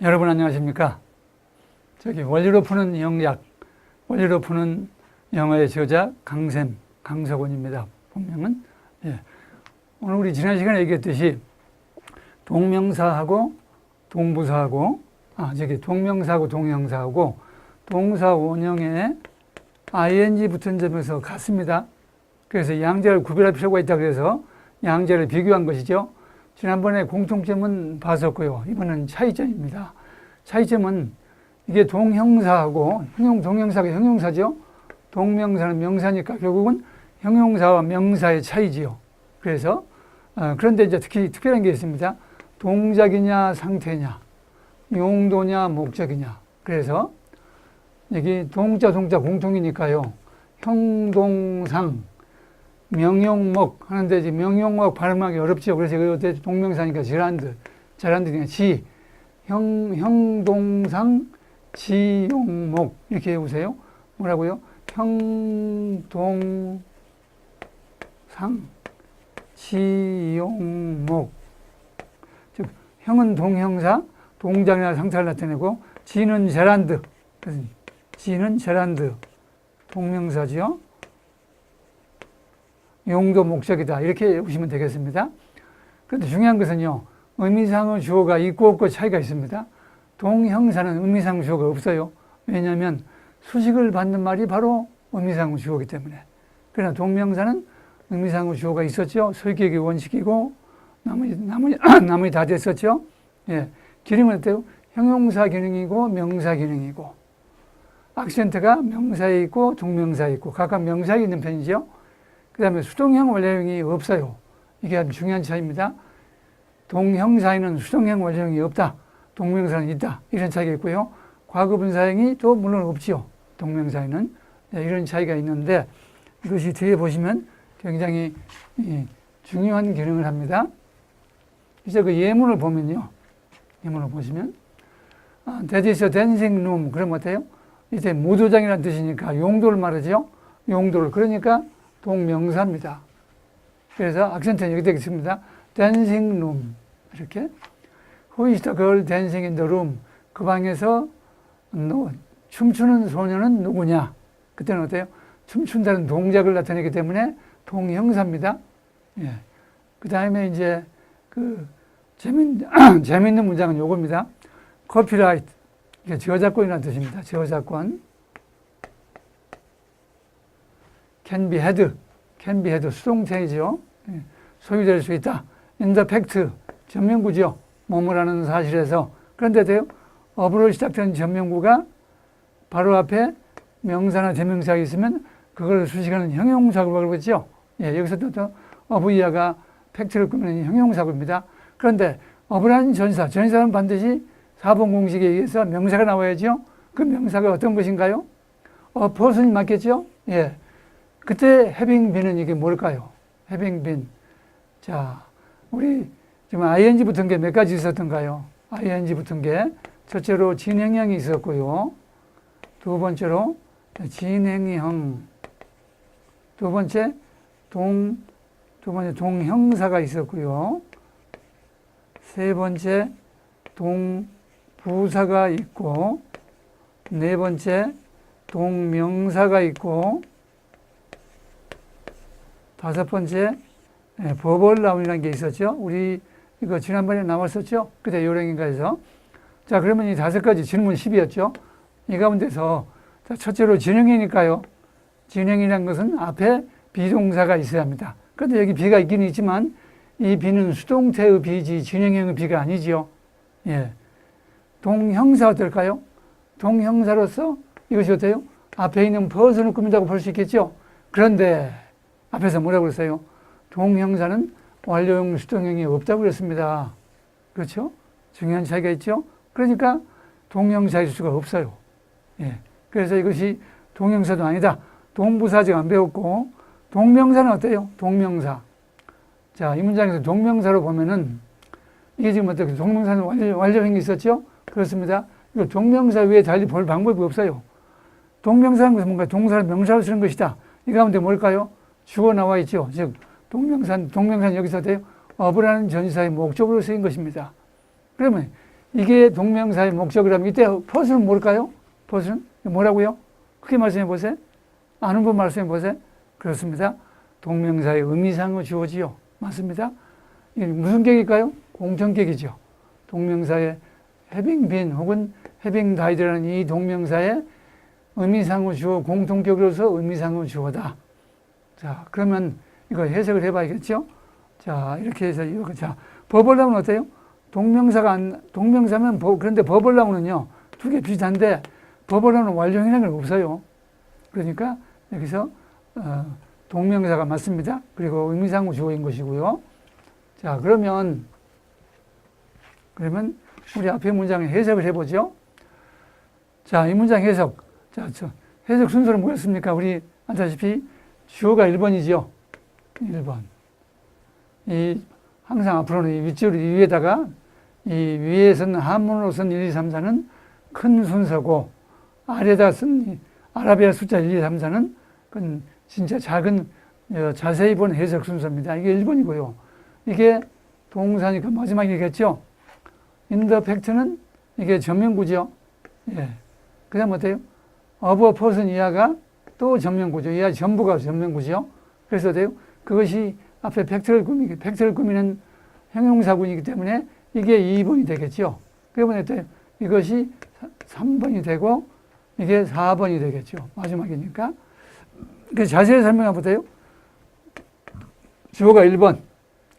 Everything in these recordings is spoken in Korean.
여러분 안녕하십니까? 저기 원리로 푸는 영약, 원리로 푸는 영어의 저자 강샘, 강석원입니다. 본명은 예. 오늘 우리 지난 시간에 얘기했듯이 동명사하고 동부사하고 아 저기 동명사하고 동형사하고 동사 원형에 ing 붙은 점에서 같습니다. 그래서 양자를 구별할 필요가 있다 그래서 양자를 비교한 것이죠. 지난번에 공통점은 봤었고요. 이번은 차이점입니다. 차이점은 이게 동형사하고 형용 동형사가 형용사죠. 동명사는 명사니까 결국은 형용사와 명사의 차이지요. 그래서 어, 그런데 이제 특히 특별한 게 있습니다. 동작이냐 상태냐, 용도냐 목적이냐. 그래서 여기 동자 동자 공통이니까요. 형동상 명용목 하는데 이제 명용목 발음하기 어렵죠. 그래서 이거 동명사니까 제란드 그냥 지, 형, 형동상 지용목 이렇게 해보세요. 뭐라고요? 형동상 지용목 즉 형은 동형사, 동작이나 상사를 나타내고 지는 제란드, 지는 제란드 동명사지요. 용도 목적이다. 이렇게 보시면 되겠습니다. 그런데 중요한 것은요. 의미상의 주어가 있고 없고 차이가 있습니다. 동형사는 의미상 주어가 없어요. 왜냐하면 수식을 받는 말이 바로 의미상 주어이기 때문에. 그러나 동명사는 의미상 주어가 있었죠. 설계기 원칙이고 나머지 나머지 나머지 다 됐었죠. 예. 기능은 어때요? 형용사 기능이고 명사 기능이고 악센트가 명사에 있고 동명사에 있고 각각 명사에 있는 편이죠. 그 다음에 수동형 원래형이 없어요. 이게 아주 중요한 차이입니다. 동형사에는 수동형 원래형이 없다. 동명사는 있다. 이런 차이가 있고요. 과거분사형이 또 물론 없지요. 동명사에는. 네, 이런 차이가 있는데 이것이 뒤에 보시면 굉장히 중요한 기능을 합니다. 이제 그 예문을 보면요. 예문을 보시면 아, dancing room. 그럼 어때요? 이제 무도장이라는 뜻이니까 용도를 말하죠. 용도를. 그러니까 동명사입니다. 그래서 악센트는 여기 되겠습니다. dancing room. 이렇게. Who is the girl dancing in the room? 그 방에서 너, 춤추는 소녀는 누구냐? 그때는 어때요? 춤춘다는 동작을 나타내기 때문에 동형사입니다. 예. 그 다음에 이제 그 재밌, 재밌는 문장은 요겁니다. copyright. 이게 저작권이라는 뜻입니다. 저작권. Can be had, can be had 수동태이죠. 예, 소유될 수 있다. in the fact, 전명구죠. 뭐뭐라는 사실에서. 그런데 돼요. 업으로 시작된 전명구가 바로 앞에 명사나 대명사가 있으면 그걸 수식하는 형용사구라고 그러죠. 예, 여기서 또, 또 어부이아가 팩트를 꾸미는 형용사구입니다. 그런데 어부라는 전사, 전사는 반드시 4번 공식에 의해서 명사가 나와야죠. 그 명사가 어떤 것인가요? 어, 퍼슨이 맞겠죠? 예. 그때 been은 이게 뭘까요? been. 자, 우리 지금 ing 붙은 게 몇 가지 있었던가요? ing 붙은 게 첫째로 진행형이 있었고요. 두 번째로 진행형. 두 번째 동, 두 번째 동형사가 있었고요. 세 번째 동부사가 있고, 네 번째 동명사가 있고, 다섯 번째 예, 버벌라운이라는 게 있었죠. 우리 이거 지난번에 나왔었죠. 그때 요령인가에서. 자, 그러면 이 다섯 가지 질문 10이었죠. 이 가운데서 자, 첫째로 진행이니까요. 진행이라는 것은 앞에 비동사가 있어야 합니다. 그런데 여기 비가 있긴 있지만 이 비는 수동태의 비지 진행형의 비가 아니지요. 예. 동형사 어떨까요? 동형사로서 이것이 어때요? 앞에 있는 버스는 꾸민다고 볼 수 있겠죠. 그런데 앞에서 뭐라고 그랬어요? 동형사는 완료형, 수동형이 없다고 그랬습니다. 그렇죠? 중요한 차이가 있죠? 그러니까 동형사일 수가 없어요. 예. 그래서 이것이 동형사도 아니다. 동부사 아직 안 배웠고, 동명사는 어때요? 동명사. 자, 이 문장에서 동명사로 보면은, 이게 지금 어떻게 동명사는 완료, 완료형이 있었죠? 그렇습니다. 이거 동명사 위에 달리 볼 방법이 없어요. 동명사는 뭔가 동사를 명사로 쓰는 것이다. 이 가운데 뭘까요? 주어 나와 있죠. 즉, 동명산, 동명산 여기서 돼요. 어부라는 전사의 목적으로 쓰인 것입니다. 그러면 이게 동명사의 목적이라면 이때 퍼스는 뭘까요? 퍼스는 뭐라고요? 크게 말씀해 보세요. 아는 분 말씀해 보세요. 그렇습니다. 동명사의 의미상의 주어지요. 맞습니다. 이게 무슨 격일까요? 공통격이죠. 동명사의 having 혹은 having died라는 이 동명사의 의미상의 주어, 공통격으로서 의미상의 주어다. 자, 그러면 이거 해석을 해봐야겠죠? 자, 이렇게 해서 이거 자, 버벌라운 어때요? 동명사가 안, 동명사면 버, 그런데 버벌라운은요 두 개 비슷한데 버벌라운은 완료형이라는 게 없어요. 그러니까 여기서 어, 동명사가 맞습니다. 그리고 의미상의 주어인 것이고요. 자, 그러면 그러면 우리 앞에 문장의 해석을 해보죠. 자, 이 문장 해석. 자, 저 해석 순서는 뭐였습니까? 우리 아다시피 주어가 1번이죠. 1번. 이 항상 앞으로는 이 윗줄 위에다가 이 위에서는 한문으로 쓴 1, 2, 3, 4는 큰 순서고 아래다 쓴이 아라비아 숫자 1, 2, 3, 4는 그건 진짜 작은 어, 자세히 본 해석 순서입니다. 이게 1번이고요. 이게 동사니까 마지막이겠죠. 인더 팩트는 이게 전면구죠. 예. 그 다음 어때요? 어버 퍼슨 이하가 또 전면구죠. 이하 전부가 전면구죠. 그래서 어때요? 그것이 앞에 팩트를 꾸미기, 팩트를 꾸미는 형용사군이기 때문에 이게 2번이 되겠죠. 그러면? 이것이 3번이 되고 이게 4번이 되겠죠. 마지막이니까. 그 자세히 설명해 보세요. 주어가 1번.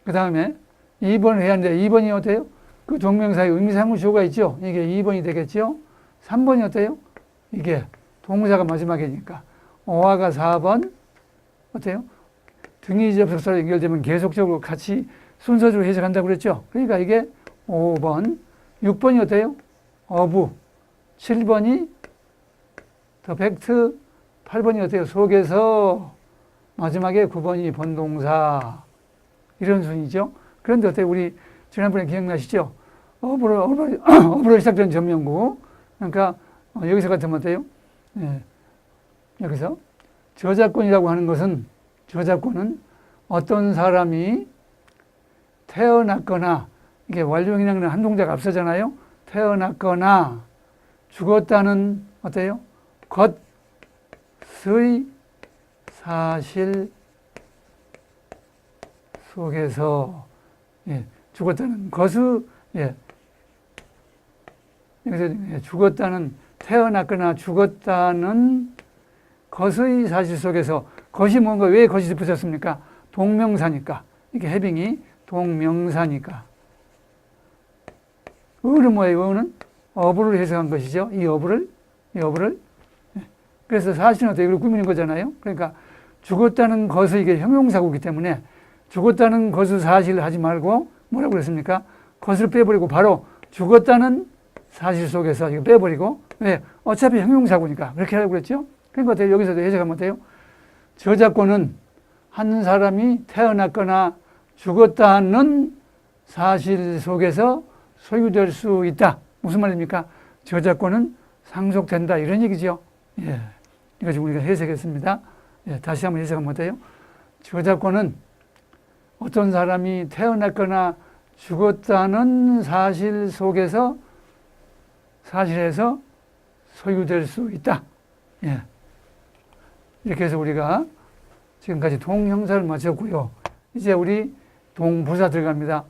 그 다음에 2번을 해야 하는데 2번이 어때요? 그 동명사의 의미상의 주어가 있죠. 이게 2번이 되겠죠. 3번이 어때요? 이게 동사가 마지막이니까. 어화가 4번. 어때요? 등위 접속사로 연결되면 계속적으로 같이 순서대로 해석한다고 그랬죠. 그러니까 이게 5번. 6번이 어때요? 어부. 7번이 더 팩트. 8번이 어때요? 속에서. 마지막에 9번이 본동사. 이런 순이죠. 그런데 어때요? 우리 지난번에 기억나시죠? 어부로, 어부로, 어부로 시작된 전면구. 그러니까 어, 여기서 같으면 어때요? 예. 여기서 저작권이라고 하는 것은 저작권은 어떤 사람이 태어났거나 이게 완료형이라는 한 동자가 앞서잖아요. 태어났거나 죽었다는 어때요? 것의 사실 속에서 예, 죽었다는 것의 예, 여기서 예, 죽었다는 태어났거나 죽었다는 것의 사실 속에서 것이 뭔가 왜 것이 붙였습니까? 동명사니까 이게 해빙이 동명사니까 의는 뭐예요? 의는 어부를 해석한 것이죠. 이 어부를 이 어부를 예. 그래서 사실은 어떻게 이걸 꾸미는 거잖아요. 그러니까 죽었다는 것의 이게 형용사고기 때문에 죽었다는 것의 사실을 하지 말고 뭐라고 그랬습니까? 것을 빼버리고 바로 죽었다는 사실 속에서 이거 빼버리고 왜? 어차피 형용사고니까 그렇게 하라고 그랬죠? 그러니까? 여기서도 해석하면 어때요? 저작권은 한 사람이 태어났거나 죽었다는 사실 속에서 소유될 수 있다. 무슨 말입니까? 저작권은 상속된다. 이런 얘기죠. 예. 지금 우리가 해석했습니다. 예. 다시 한번 해석하면 어때요? 저작권은 어떤 사람이 태어났거나 죽었다는 사실 속에서 사실에서 소유될 수 있다. 예. 이렇게 해서 우리가 지금까지 동형사를 마쳤고요. 이제 우리 동부사 들어갑니다.